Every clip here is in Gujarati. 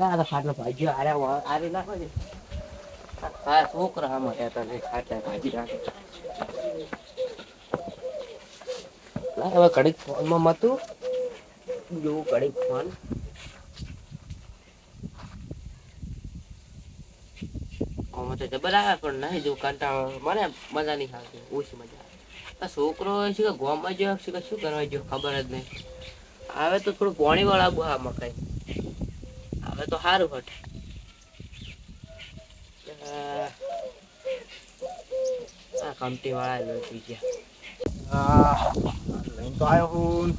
તારા ખાટલો ભાગ્યો. આરે આરે નાખો છે આ છોકરા આમાં કહેતા નહીં ખાટલા ભાજી લાય, હવે ઘડીક ફોનમાં મતું. જોવું ઘડીક ફોન. આમાં તો જબર આવે, પણ નહીં જો, કંટાળો મને મજા નહીં આવતી, ઓછી મજા આવે. છોકરો છે કે ગોમાં જો શું કરવા જો ખબર જ નહીં. આવે તો થોડું પાણી વાળા બુ આ મકાઈ હવે તો સારું હટ આ કંપની વાળા લઈ ગયા લઈને તો આવ્યો હું.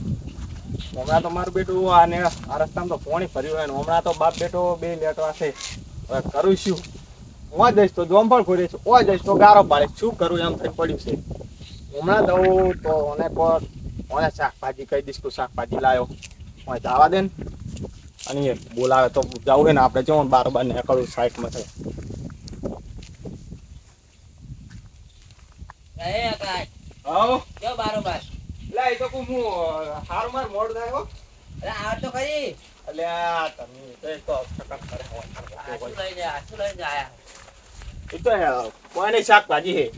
હમણાં તો મારું બેટું આને આ રસ્તામાં તો પોણી ફર્યું હોય હમણાં તો બાપ બેટો બે લેટવા છે કરું શું? હું જઈશ તો જોમફળ ફોડે છે. ઓ જઈશ તો ગારો પાડે. શું કરું એમ થઈ પડ્યું છે. હમણાં જવું તો ઓને કોને શાકભાજી કહી દઈશ તું શાકભાજી લાવ્યો હું જવા દે ને. અને એ બોલાવે તો જવું હોય ને આપણે જવું બાર બાર નીકળવું સાઈડમાં છે હું હો. હે, શાકભાજી છે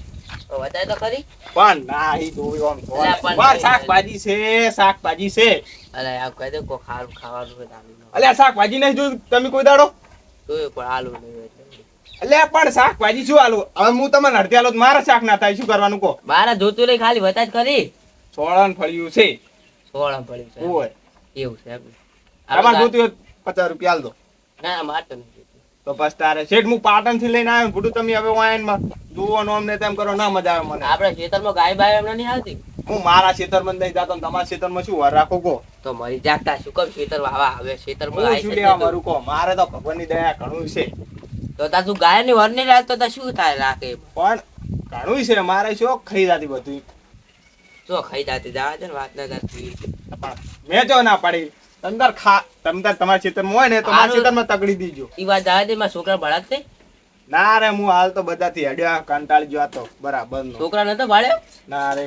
તો વધારે તો ખરી. પણ ના જોયું આમ. પણ શાકભાજી છે શાકભાજી છે. આ કહી દે કો ખાવાનું ખાવાનું હોય તો આલુ નો અલ્યા શાકભાજી નહીં જોયું તમે કોઈ દાડો? જોયું પણ આલુ નહીં હોય. અલ્યા પણ શાકભાજી શું આલું? હવે હું તમને અડધી આલો તો મારા શાક ના થાય શું કરવાનું કહો? મારા જોતું નહીં ખાલી જ ખરી. સોળાનું ફળિયું છે. સોળા પડ્યું છે. ઓય એવું છે એમ. તમારે જોતું હોય તો પચાસ રૂપિયા આલ દો. ના મારે તો. તો બસ તારે શેઠ હું પાટણથી લઈને આવ્યો ભૂટું તમે હવે વાયનમાં. જુઓ નો અમને તેમ કરો ના મજા આવે મને. આપડે ખેતરમાં ગાય બાય એમને નહીં આવતી? હું મારા ખેતરમાં નહીં જાતો તમારા તમારા ખેતરમાં શું વાર રાખો કો તો મરી જાગતા શું કમ ખેતર વાવા આવે? ખેતરમાં શું લેવા મારું કો મારે તો ભગવાનની દયા ઘણું છે. તો તા તું ગાયની વર નહીં રાખતો તો શું થાય રાખે પણ ઘણું છે મારે શું ખાઈ જાતી બધું શું ખાઈ જાતી જવા દે ને વાત ના કરતી. પણ મેં જો ના પાડી. તમતાર ખા તમતાર તમારા ખેતરમાં હોય ને તો મારા. ખેતરમાં તગડી દીજો. ઈ વાત આવે દે મારા છોકરા ભાડા તે ના રે હું હાલ તો બધાથી હડ્યા કંટાળી ગયો તો બરાબર નો છોકરા નતો ભાડે? ના રે.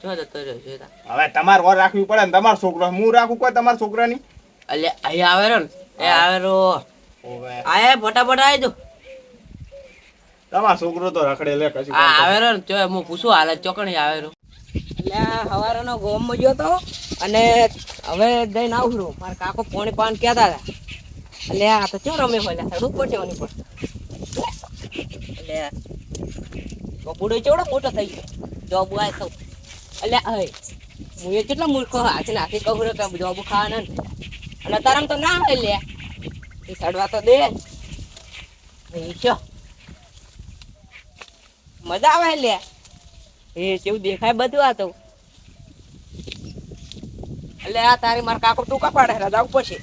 જો જતો રહ્યો છે હવે તમારે ઓર રાખવી પડે ને તમારો છોકરો હું રાખું કોઈ તમારા છોકરાની? એટલે અહીંયા આવે રો ને એ આવે રો આયા ફટાફટ આવી જો. તમારો છોકરો તો રખડે લે કશું આવે રો ને જો હું પૂછું હાલ ચોકણી આવે રો એટલે હવારનો ગોમ ગયો તો. અને હવે જઈને આવું છું મારા કાકો પોણી પાન કહેતા હતા. એટલે આ તો કેમ રમે હોય થોડુંક પટેવાની પણ એટલે બપોડો ચેવડો મોટો થઈ ગયો. જોબ આય સૌ એટલે હે હું એ કેટલો મૂર્ખો હાથે નાખી કહું કે જોબ ખાવાના ને. અને તારામ તો ના હોય લે એ સડવા તો દે. મજા આવે લે એ કેવું દેખાય બધું આ તો. એટલે આ તારી મારા કાકો ટૂંકા કપાડે રજા ઉપર છે.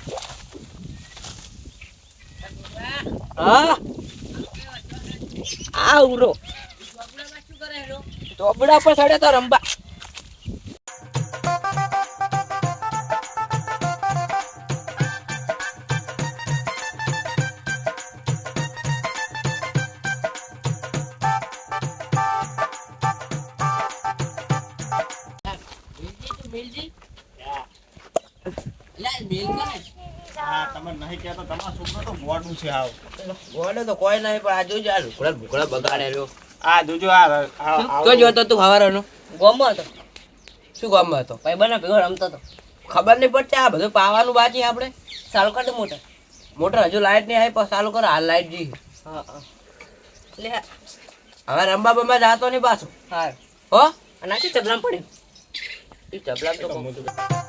હા? આ ઉરો. ચોપડા પર ચડે તો રંબા ગોડો નહીં પણ આ જોજો આ લુકડા ભૂકડા બગાડે રહ્યો. આ જોજો આ તો જોતો તું હવારનો? ગોમમાં હતો. શું ગોમમાં હતો? ભાઈ બને ભેગો રમતો હતો. ખબર નહીં પડતી આ બધું પાવાનું બાકી આપણે? સારું કર મોટર. મોટર હજુ લાઈટ નહીં આવી પણ સારું કરો હાલ લાઈટ જી હા હા. લે. હવે રમવા બમવા જાતો નહીં પાછું? હા? હો નાખી ચબલામ પડ્યું? ચબલામ તો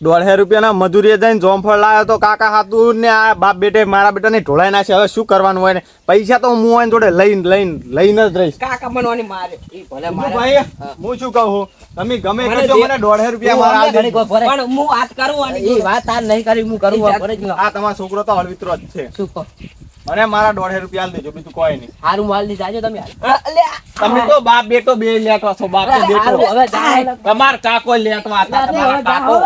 દોઢે રૂપિયાના મજૂરીએ જઈને જોમફળ લાવ્યો તો કાકા હાતું ને આ બાપ બેટે મારા બેટાને ઢોળાઈ નાખે હવે શું કરવાનું હોય ને? પૈસા તો હું એની જોડે લઈને લઈને લઈને જ રહીશ. કાકા બનવાની મારે. ભલે મારે. ભાઈ હું. શું કહું તમે ગમે મને કરજો મને દોઢસો રૂપિયા મારા પણ હું વાત કરું અને એ વાત આ નહીં કરી હું કરું આ તમારો છોકરો તો હળવિત્રો જ છે. શું કહો? મને મારા દોઢસો રૂપિયા આલ દેજો બીજું કોઈ નહીં. હારું માલની જાજો તમે તમે તો બાપ બેટો બે લેટવા છો બાપ તો બેટો હારું, હવે જાય. તમાર કાકો લેટવા હતા તમારા કાકો.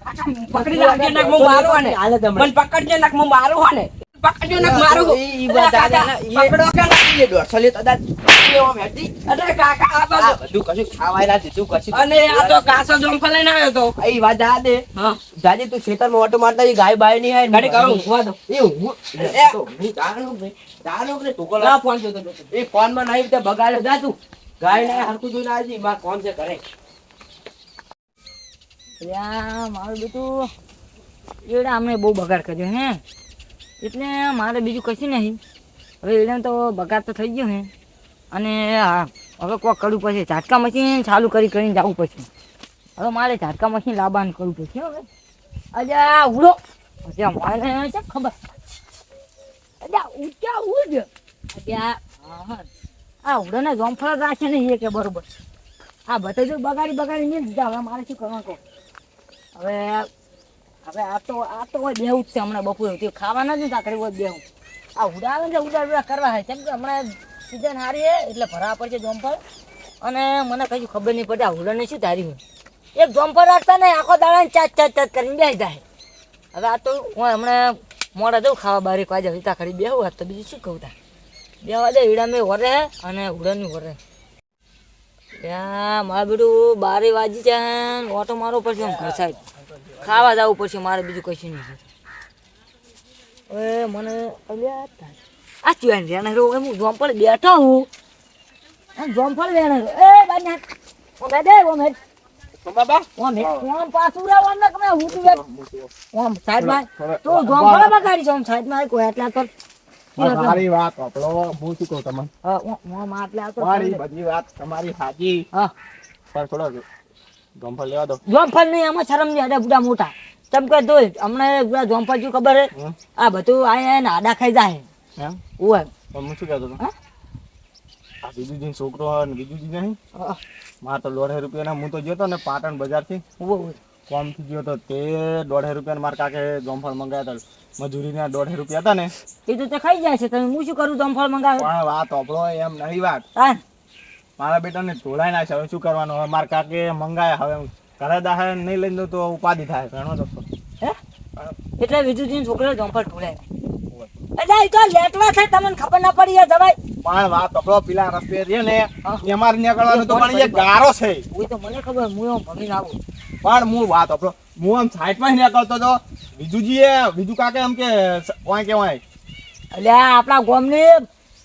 પકડી રાખજો નાક હું મારું આને મને પકડજો નાક હું મારું આને પકડજો નાક મારું. ઈ- ઈ બધા પકડો કે નાક એ દોઢસો લે તો દાદ. એવો મેટી અરે કાકા આ. બધું કશું ખાવાય ના દીધું કશું અને આ તો કાસો જોમફળ લઈને આવ્યો તો. એ વાત જા દે હા. જાજે તું ખેતરમાં ઓટો મારતા ઈ ગાય બાયની આય ગાડી કરું ઊંઘવા દો એ હું એ હું જાણું ભાઈ જાણું કે ટુકો ના ફોન જોતો. એ ફોનમાં નહીં તે બગાડે. જા તું. ગાય ને હરકું જોઈને આજી માં કોણ છે કરે મારું બેટું. એડા અમને બહુ બગાડ કર્યો હે. એટલે મારે બીજું કશું નહીં. હવે એડાને તો બગાડ તો થઈ ગયો હે. અને હવે કોક કરવું પડશે. ઝાટકા મશીન ચાલુ કરી કરીને જવું પડશે. હવે મારે ઝાટકા મશીન લાવવાનું કરવું પડશે હવે. અલ્યા ઉડો. અલ્યા મારે છે ખબર? અજા ઉડ્યા ઉડ. હા આ ઉડોને જોમફળ રાખે નહીં એ કે બરોબર. આ બધું બગાડી બગાડી નહીં દીધા હવે મારે શું કરવાનું કહો? હવે હવે આ તો આ તો હોય બેવું જ છે હમણાં બપોરે. તે ખાવાના નથી કરી હોય બેવું આ ઉડાવે છે ઉડા ઉડા કરવા છે. કેમ કે હમણાં સિઝન હારી છે, એટલે ભરા પડશે જોમફળ. અને મને કઈ ખબર નહીં પડે, આ ઉડાને શું ધારી હોય એક જોમફળ રાખતા ને આખો દાડા ચાચ ચાચ ચાચ કરીને બેસી જાય. હવે આ તો હું હમણાં મોડા જવું ખાવા બારે વાજે હિતા ખરી બેહું તો બીજું શું કહું તા બે વાજે હીડા મેં વરે અને ઉડાની વરે. મારે બેટું બારે વાજી છે ને ઓટો મારવો પડશે આમ ઘર સાહેબ. ખાવા જવું પડશે મારે બીજું કશું નહીં એ મને અલ્યા તા- આ ચુવાન રેણા રો હું જોમફળ બેઠો હું. એમ જોમફળ રેણા રો એ બાને ઓમે બે દે ઓમે બાબા. ઓમે ઓમ પાછું રે ને કમે હું તું ઓમ સાઈડમાં તું જોમફળ બગાડી છે? ઓમ સાઈડમાં કોઈ એટલા કર. મારી વાત આપણો હું શું કહું તમને? હા ઓમ આટલા તો મારી બધી વાત તમારી સાચી. પણ થોડો ગમફળ લેવા દો. જોમફળ નહીં આમાં શરમ નહીં અડે બુડા મોટા. ચમ કે તો હમણાં જોમફળ શું ખબર હે? આ બધું આયા ને આડા ખાઈ જાય એમ? ઓય હું શું કહેતો હતો? હા? આ બીજુજી છોકરો બીજુજી નહીં? મારે તો દોઢ રૂપિયાના હું તો ગયો હતો ને પાટણ બજારથી. થી ઓય. કોમથી ગયો તો તે દોઢ રૂપિયાના મારા કાકે જોમફળ મંગાવ્યા હતા. મજૂરીના દોઢ રૂપિયા હતા ને. એ તો ખાઈ જાય છે. તમે હું શું કરું? જોમફળ મંગાવે પણ વાત આપણો એમ નહીં વાત. હા. મારા બેટાને ઢોલાઈ નાખશે હવે શું કરવાનું? હવે મારા કાકે મંગાયા. હવે ઘરે દાહે નહીં લઈ દઉં તો ઉપાધિ થાય. ઘણો તો હે? એટલે દિન છોકરો જોમફળ ઢોળાય. એટલે એ તો લેટવા છે તમને ખબર ના પડી યાર ભાઈ પણ વાત આપણો પેલા રસ્તે છે ને હા. એમાં નીકળવાનું તો પણ એ ગારો છે. ઓય તો મને ખબર હું એમ ભમીને આવું. પણ હું વાત આપણો. હું આમ સાઈડમાં નીકળતો તો બીજુજી એ બીજું કાકે એમ કે ઓય કે ઓય એટલે આ આપણા ગોમની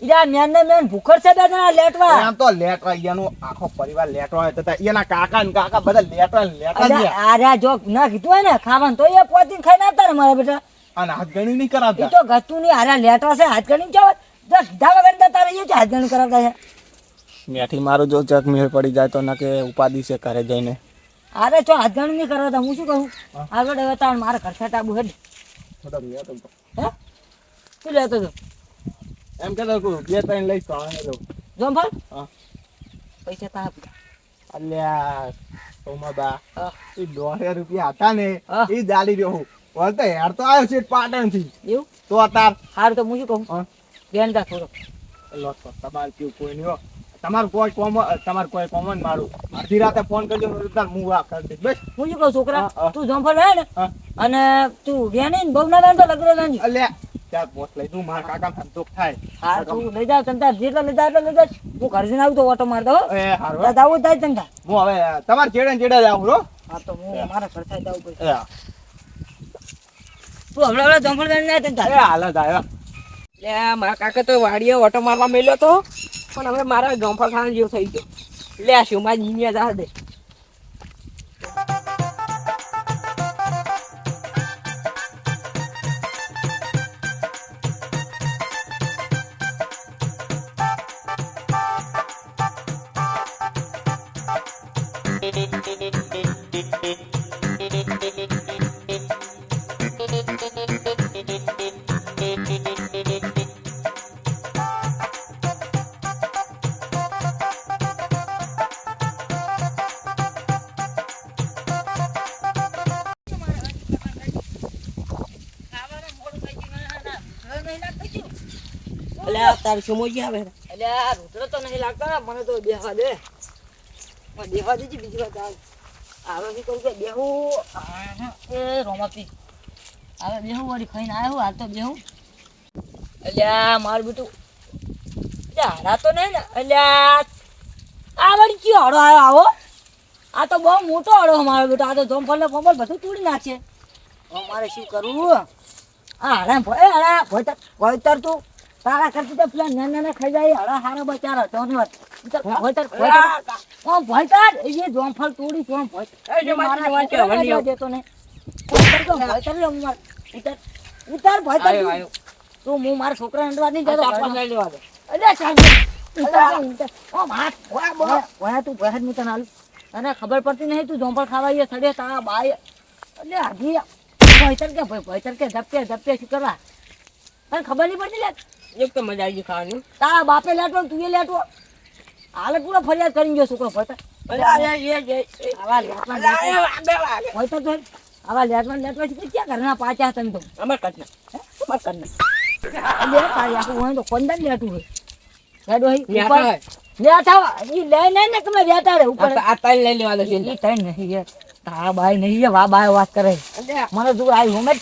ઈરા મેન ને મેન ભૂખર છે બે જણા લેટવા. આમ તો લેટવા એનો આખો પરિવાર લેટવા હોય તથા એના કાકા ને કાકા બધા લેટવા લેટવા જ અરે જો ના કીધું હોય ને ખાવાનું તો એ પોતી ખાઈને આવતા ને મારા બેટા. અને હાથ ગણી નહીં એ કરાવતા તો ગતું નહીં હારા લેટવા છે હાથ ગણી જાવ. જો સીધા વગર દેતા તારે છે હાથ ગણી કરાવતા છે. મેઠી મારું જો ચક મેળ પડી જાય તો ના કે ઉપાધિ છે ઘરે જઈને. અરે જો હાથ ગણી નહીં તો હું શું કહું? આગળ હવે તાણ મારે ખર્ચા ટાબુ હેડ. હે શું લેતો હતો? એમ કે બે ત્રણ લઈશ તો આવે તો ભાઈ. હા. પૈસા તા આપ અલ્યા સોમાબા. એ દોઢ રૂપિયા હતા ને. એ જાળી રહ્યો હું. બોલતો હેર તો આવ્યો છે પાટણથી એવું? તો અતાર હાર તો હું શું કહું. બેન દા થોડો લોટ તમારે કેવું કોઈ નહીં હો. તમારું કોઈ કોમન તમારે કોઈ કોમન મારું. અડધી રાતે ફોન કરજો ને તાર હું આ કરી દઈશ. બસ. હું શું કહું છોકરા. તું જોમફળ રહે ને? અને તું વેણી ને બહુ ના તો લગડે વેણી અલ્યા ચાર પોત લઈ દઉં મારા કાકા સંતોષ થાય. હા તું લઈ જાવ તંતા જેટલો લઈ જાવ એટલો લઈ જાવ હું ઘર જઈને આવું તો ઓટો મારતો હો. એ હારું. આવું થાય તંતા હું હવે તમારે જેડે ને ચેડે જ આવું હો. હા તો હું મારા ઘર થાય જવું પડશે તું હમણાં હમણાં જોમફળ વેણી ના તંતા એ હાલ જ આવ્યા લે મારા કાકા તો વાડીએ ઓટો મારવા મેલ્યો તો. પણ હવે મારા ગંફા ખાન જેવું થઈ ગયો. લે શું મારી જીનિયા જા દે. તાર શું મોજી આવે. એટલે આ તો નહીં લાગતો ને મને તો બેહવા દે. મને બેહવા દેજે બીજી વાત આવે. આવે કહું કે બેહું. એ રોમાપી. હવે બેહું વળી ખાઈને આવ્યો હાલ તો બેહું. અલ્યા મારું બેટું. હારા તો નહીં ને અલ્યા આ વળી કયો હળો આવ્યો આવો? આ તો બહુ મોટો હળો મારો બેટો. આ તો જોમફળ ને ફોમફળ બધું તોડી નાખશે મારે શું કરવું આ હળા ભય હળા ભયતર ભયતર તું. તારા કરતી તો પેલા નાના નાના ખાઈ જાય હળા હારા બચારો તો ની ઓ ભયતર એ જોમફળ તોડી જોમ ભયતર એ મારા વાંચે છે, વળી આવો. દેતો ને ભયતર તો ભયતર રે ઉમર ઉતર ઉતર ભયતર તો હું મારા છોકરા અંડવા નહીં જતો આપણ લઈ લેવા દે. અલ્યા સાહેબ ઓ માર ઓયા બો ઓયા તું બહારની તને આલું. તને ખબર પડતી નહીં તું જોમફળ ખાવા આવીએ સડે તારા બાય અલ્યા હજી. ભયતર કે ભય ભયતર કે ધપકે ધપકે શું કરવા? તને ખબર નહીં પડતી લે એક તો મજા આવી ખાવાની. તારા બાપે લેટો તું એ લેટો. હાલે પૂરો ફરિયાદ કરી ગયો છોકરો એ. આવા લેટવા ક્યાં ઘરના પાછા તમે તો? અમાર કરના અમાર કરના અલ્યા તારી આખું હોય તો કોંદન લેટું હોય. લેટો હોય? ન્યા ઉપર થાય. લેટા ઈ લે ને ને તમે બેઠા ઉપર. આ તાઈ લઈ લેવા છે. ઈ તઈ નહીં યાર તારા બાય નહીં વા બાય વાત કરે. મને તું આવી હોમે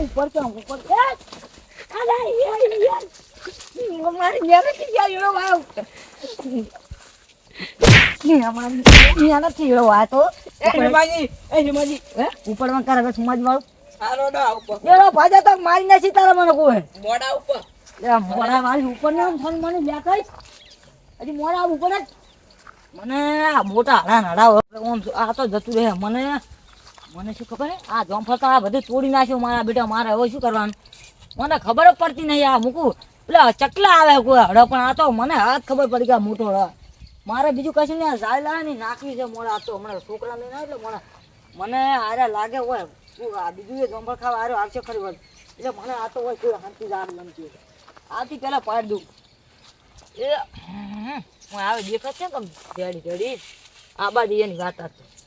ઉપર મારી અમારી ની નથી એવો આ તો ઉપરમાં કરે સમાજ વાળું. એનો ભાજા તો મારી નાસી તારા મને કોઈ મોઢા ઉપર. મોડા મારી ઉપર ને મોડા જ મને આ મોટા હડા ઓમ આ તો જતું રહે મને મને શું ખબર આ જોમફળ તો આ બધું તોડી નાખ્યું મારા બેટા, મારે હવે શું કરવાનું? મને ખબર જ પડતી નહીં આ મૂકું. એટલે ચકલા આવે કોઈ હડો, પણ આ તો મને હાથ ખબર પડી ગયા મોટો હડો. મારે બીજું કશું નહીં, આ ઝાયલા ની નાખવી છે મોડા. આ તો હમણાં છોકરા લઈને એટલે મને મને આરે લાગે હોય. આ બીજું એ જોમફળ ખાવા આરે આવશે ખરી હોય એટલે મને આ તો હોય કોઈ શાંતિ જાર ગમતી આથી પહેલાં પાડી દઉં. એ હું આવે દેખાશે છે તમે ડેડી ડેડી આ બાજુ એની વાત હતી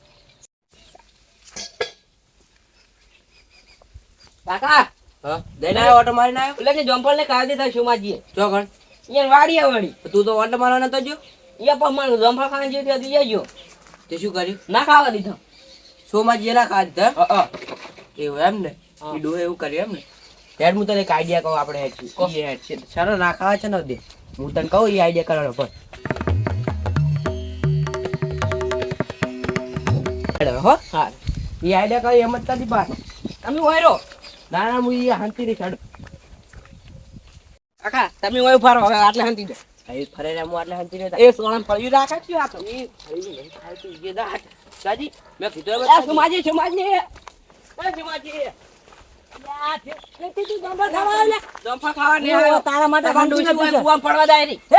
કાકા હા? આવ્યો ઓટો મારીને આવ્યો? એટલે જમ્પલ ને કાઢી દીધા શિવમાજીએ ચો ગણ. અહીંયા વાડીએ વળી તું તો ઓટો મારવા નતો જો. અહીંયા પણ મને જમ્પલ ખાને જે ત્યાં દઈ ગયો તે શું કર્યું? ના ખાવા દીધો. સો ના ખાવા દીધા? અ. એવું એમ ને? હા. ડોહે એવું કર્યું એમ ને? ત્યારે હું તને એક આઈડિયા કહું આપણે હેડ છે. સારો ના ખાવા છે ને દે. હું તને કહું એ આઈડિયા કરવાનો પણ હો. હા. એ આઈડિયા કહું એમ જ તારી પાસે તમે ઓયરો ના ના હું એ શાંતિ ની છાડ કાકા તમે ઓય ફારો હવે આટલે શાંતિ દો એ ફરે રે હું આટલે શાંતિ નહીં એ સોળામાં પડ્યું રાખે છે આ તો. એ ફરી નહીં ખાતી એ દાટ દાદી મેં કીધું એમ જ એ તારી- શિવમાજી શિવમાજી એ તું નહીં આવ્યો. તારા માટે પડવા જાય રી હે?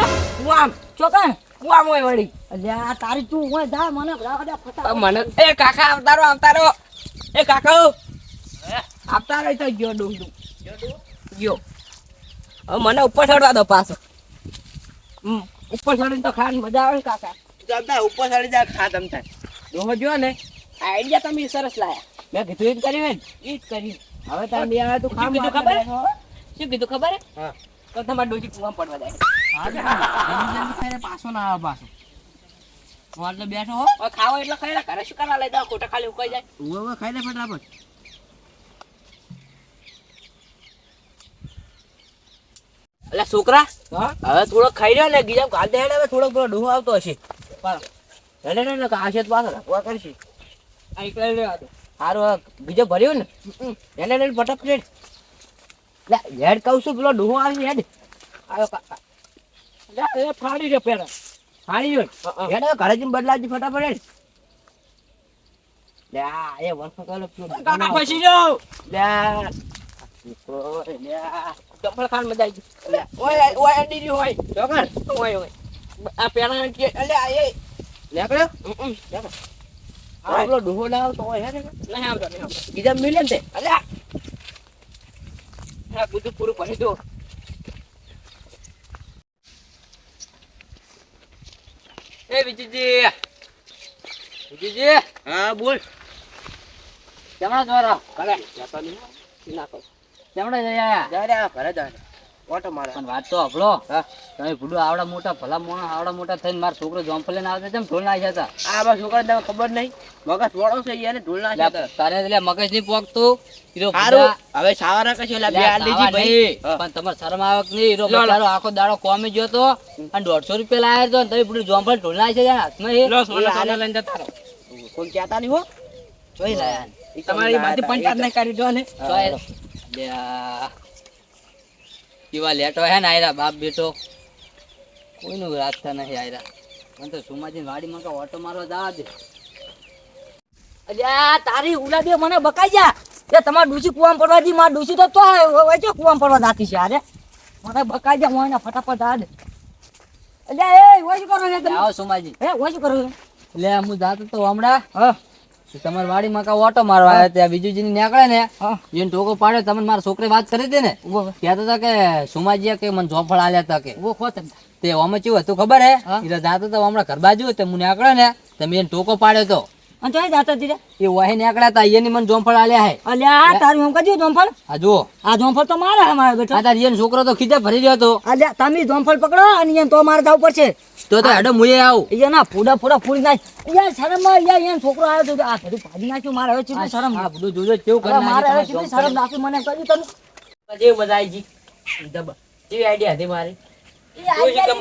ચોકન કૂવામ હોય વળી. અલ્યા તારી તું હોય જા મને મને એ કાકા આવતારો આવતારો એ કાકા. આવતારો તો ગયો ડુંડું ગયો હવે મને ઉપર ચડવા દો પાછો. ઉપર ચડીને તો ખાવાની મજા આવે ને કાકા. ચાલતા ઉપર ચડી જા ખા તમ થાય. જોવો જો ને. આઈડિયા તમે સરસ લાયા. મેં કીધું એ જ કર્યું ને એ જ કર્યું. હવે તાર બે આવે તું ખામ કીધું ખબર? શું કીધું ખબર? હે? તો તમારે ડોજી કુવા પડવા જાય. જલ્દી જલ્દી પાછો ના આવે પાછો. આટલે બેઠો હો. ખાવો એટલે ખાઈ લે ઘરે શું કરવા લઈ દો ખોટા ખાલી ઉકાઈ જાય. હું ખાઈ લે ફટાફટ. એટલે છોકરા હવે થોડોક ખાઈ રહ્યો ને ગીજા કાલ દે હવે થોડોક પેલો ડોહો આવતો હશે. હેડે ને આ છે તો રાખવા કરશે. આ એકલા દો હારું બીજો ભર્યો ને? એને લઈને પટક હેડ લે હેડ કહું છું પેલો ડોહો આવી હેડ. આવ્યો કાકા લે, એ ફાડી દે પેલા. ફાડી જો હેડ ઘરે જઈને બદલાવજી ફટાફટ હેડ. લે આ એ વર્ષો કાલો પેલો કાકા ફસી લે આ છોકરો, લે આ. ચપ્પલ ખાન મજા આવી ગઈ ઓય ઓય અડી હોય ચોકર ઓય ઓય આ પેલા કે અલે એ નીકળ્યો હમ, હમ. આ ડોહો ના આવતો હોય હેડ નહીં આવતો નહીં આવતો બીજા મિલે ને તે અલે આ આ બધું પૂરું કરી દો એ વિજયજી વિજયજી હા બોલ કેમણા દ્વારા કરે જતો નહીં નાખો કેમણા જઈ આયા જા ઘરે જા ઓટો મારે. પણ વાત તો હભળો તમે ભૂડું આવડા મોટા ભલા મોણા આવડા મોટા થઈને મારો છોકરો જોંફલ લઈને આવતા તેમ ઢોલ નાખ્યા હતા. આ બસ છોકરા તમને ખબર નહીં? મગજ વળો છે યાર ઢોલ ના છે તારે એટલે મગજ નહીં પોકતું હીરો હવે સાવાના કશું એટલે બે આલી ભાઈ. પણ તમારે શરમ આવે નહીં. હીરો લો, લો. બચારો આખો દાડો કોમે ગયો તો અને દોઢસો રૂપિયા લાવ્યો તો તમે ભૂડું જોંફલ ઢોલ નાખ્યા છે હાથમાં એ. લો, સોના સોના લઈને જતા રહો. કોઈ કહેતા નહીં હો. જોઈ લાયા. તમારી બાજુ પંચાયત ને કરી દો ને. કેવા લેટો હે ને આયરા બાપ બેટો. કોઈનું રાખતા નથી આયરા. મને તો સુમાજી વાડીમાં કે ઓટો મારવા જવા દે. અલ્યા તારી ઉલા બે મને બકાઈ જા એ તમાર ડૂસી કુવામ પડવા દી માર ડૂસી તો તો વચ્ચે કુવામ પડવા દાતી છે અરે મને બકાઈ જા એને ફટાફટ આ દે. અલ્યા એ ઓય શું કરો છો તમે? આવો સુમાજી. હે ઓય શું કરો છો? એટલે હું જાતો તો હમણાં. હા. તમારી વાડીમાં કા ઓટો મારવા આવ્યા ત્યાં બીજું જેની નીકળે ને જેને ટોકો પાડ્યો તમે મારા છોકરી વાત કરી હતી ને? કહેતા હતો કે સુમાજીયા કે મને જોફળ આલ્યા હતા કે. તે ઓમે કેવું હતું ખબર હે? એટલે જાતો તો હમણાં ઘર બાજુ તે મને નીકળ્યો ને તમે એને ટોકો પાડ્યો તો. અને તો જાતા દીધા એ વાહી નીકળ્યા તા એની મને જોમફળ આલ્યા હે. અલ્યા તારું એમ કજ્યું જોમફળ? આ જો આ જોમફળ તો મારે હે મારા બેટા આ તાર છોકરો તો ખીચા ભરી રહ્યો તો અલ્યા તમે જોમફળ પકડો અને એને તો મારે જવું પડશે. તો તો હેડો મુએ આવું. ના ફૂડા ફૂડા ફૂડી નાખ. યાર શરમ યાર યાર છોકરો આવ્યો તો આ બધું ભાજી નાખ્યું મારે હવે ચીટલી શરમ. આ બધું જોજો કેવું કરી મારે હવે નાખ્યું શરમ નાખી મને કહ્યું તમે. જેવી બધાઈ જી. દબ જેવી આઈડિયા હતી મારી?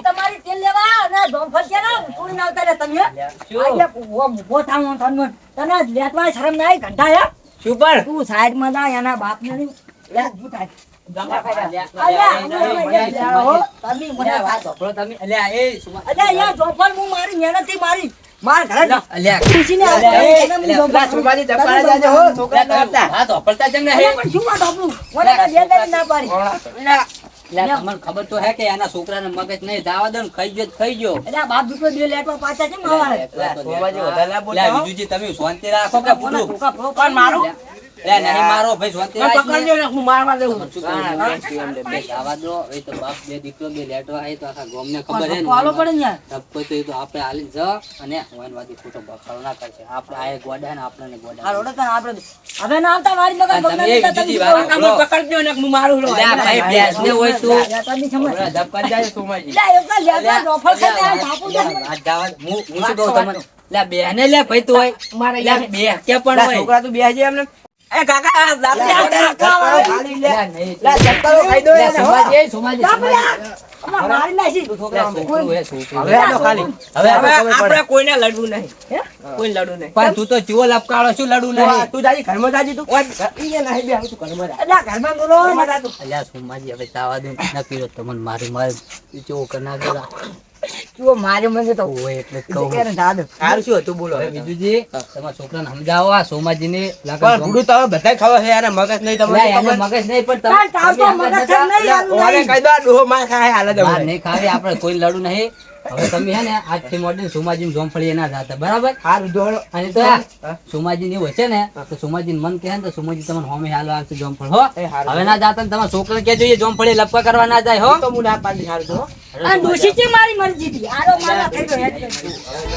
તમારી તેલ લેવા અને જોમફળ છે ને ફૂડી નાખતા તમે. શું? ઊભો હું તને તને લેતવા શરમ ના આવી? ઘંટા યાર શું તું સાઈડમાં જા એના બાપ ને લે ઊભું થાય. છોકરા તમને ખબર તો હે કે એના છોકરાને મગજ નહીં જાવા દો ને ખાઈ ગયો તો ખાઈ ગયો. એટલે બાપ દીકરો બે લેટવા પાછા છે. બીજુજી તમે શાંતિ રાખો કે પણ મારું? અલ્યા, નહીં મારો ભાઈ જોતે ને. પકડજો ને હું મારવા દેવું છું? હા, લે. જાવા દો. એ તો બાપ બે દીકરો બે લેટો આય તો આખા ગામને ખબર હે ને પાલો પડે ને. ટપકો તો એ તો આપણે હાલી જ અને હોઈન ખોટો બખાડો ના કરશે આપણે આય ગોડા ને આપણે આ ગોડા રોડે તને આપણે હવે ના આવતા વાડી મગર આ તમે? કામ પકડજો ને હું મારું લો. લે ભાઈ બેસ ને હોય તો. ધપકા જાય સોમાજી અલ્યા, એક લે ઠાકુર છે. અલ્યા, વાત જવા હું હું શું કહું તમને? લે બેને લે ભાઈ તો હોય. મારે લે બે કે પણ હોય. છોકરા તું બેસજે એમને એ કાકા કોઈને લડવું નહીં. કોઈ લડવું નહીં. પણ તું તો ચીવો લપકાળો શું લડવું નહીં? તું જાજી ઘરમાં જાજી તું? નહીં બે તું ઘરમાં ઘરમાં બોલો ને. ઘરમાં જા તું. અલ્યા સોમાજી હવે ચાવા દે. નક્કી તો તમને મારી મારી ચેવો કરી નાખ્યો જુઓ, મારે મને તો હોય એટલે કહું એને જા દો. સારું શું હતું બોલો. હવે બીજુજી તમારા છોકરાને સમજાવો આ સોમાજીને ને લગન ભૂડું તો હવે બધાય છે યાર મગજ નહીં તમને લે, મગજ નહીં પણ તાર તાર તો તમે મગજ નહીં, નહીં. કહી દો ડોહો માર ખાય હાલ જ નહીં ખાવે આપણે કોઈ લડું નહીં. હવે તમે હે ને આજથી મોડીને સોમાજીને જોમફળી ના જાતા બરાબર? હારું દોડો. અને તો આ સોમાજીની વચ્ચે ને તો સોમાજીને મન કહે ને તો સોમાજી તમને હોમે હાલ આવશે જોમફળ હો. હવે ના જાતા ને તમારા છોકરાને કહેજો જોઈએ જોમફળી લપકા કરવા ના જાય હો. તો હું ના પાડી હારું દો આ દોષી છે મારી મરજીથી. આરો મારા થઈ ગયો